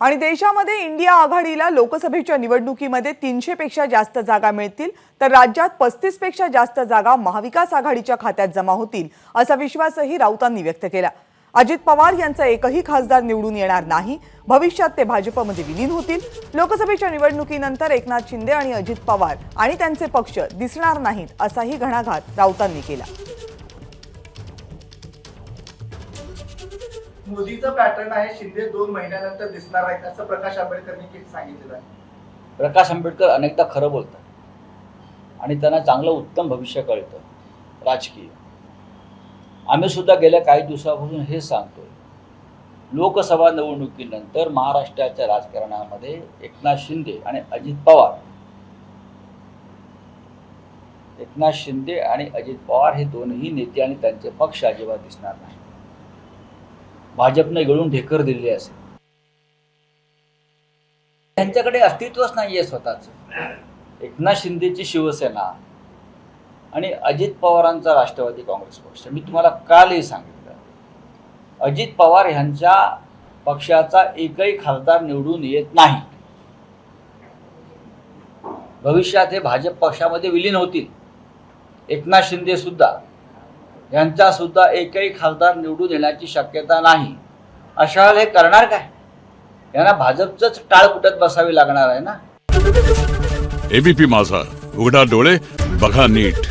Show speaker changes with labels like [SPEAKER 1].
[SPEAKER 1] आणि देशामध्ये इंडिया आघाडीला लोकसभेच्या निवडणुकीमध्ये तीनशे पेक्षा जास्त जागा मिळतील तर राज्यात पस्तीसपेक्षा जास्त जागा महाविकास आघाडीच्या खात्यात जमा होतील असा विश्वासही राऊतांनी व्यक्त केला. अजित पवार यांचा एकही खासदार निवडून येणार नाही. भविष्यात ते भाजपमध्ये विलीन होतील. लोकसभेच्या निवडणुकीनंतर एकनाथ शिंदे आणि अजित पवार आणि त्यांचे पक्ष दिसणार नाहीत असाही घणाघात राऊतांनी केला.
[SPEAKER 2] मोदीचं पॅटर्न आहे शिंदे दोन महिन्यानंतर दिसणार आहेत असं प्रकाश आंबेडकरांनी सांगितलेलं आहे.
[SPEAKER 3] प्रकाश आंबेडकर अनेकदा खरं बोलतात. आणि त्यांना चांगलं उत्तम भविष्य कळतं. राजकीय. आम्ही सुद्धा गेल्या काही दिवसापासून हे सांगतोय. लोकसभा निवडणुकीनंतर महाराष्ट्राच्या राजकारणामध्ये एकनाथ शिंदे आणि अजित पवार. एकनाथ शिंदे आणि अजित पवार हे दोनही नेते आणि त्यांचे पक्ष अजिबात दिसणार नाही भाजपने गळून ढेकर दिलेली असेल. त्यांच्याकडे अस्तित्वच नाहीये स्वतःच. एकनाथ शिंदेची शिवसेना आणि अजित पवारांचा राष्ट्रवादी काँग्रेस पक्ष. मी तुम्हाला कालही सांगितलं. अजित पवार ह्यांच्या पक्षाचा एकही खासदार निवडून येत नाही. भविष्यात हे भाजप पक्षामध्ये विलीन होतील. एकनाथ शिंदे सुद्धा. यांचा सुद्धा एकही खासदार निवडून येण्याची शक्यता नाही. अशा हे करणार काय? यांना भाजपचंच टाळ कुटत बसावी लागणार आहे ना?
[SPEAKER 4] एबीपी माझा उघडा डोळे बघा नीट.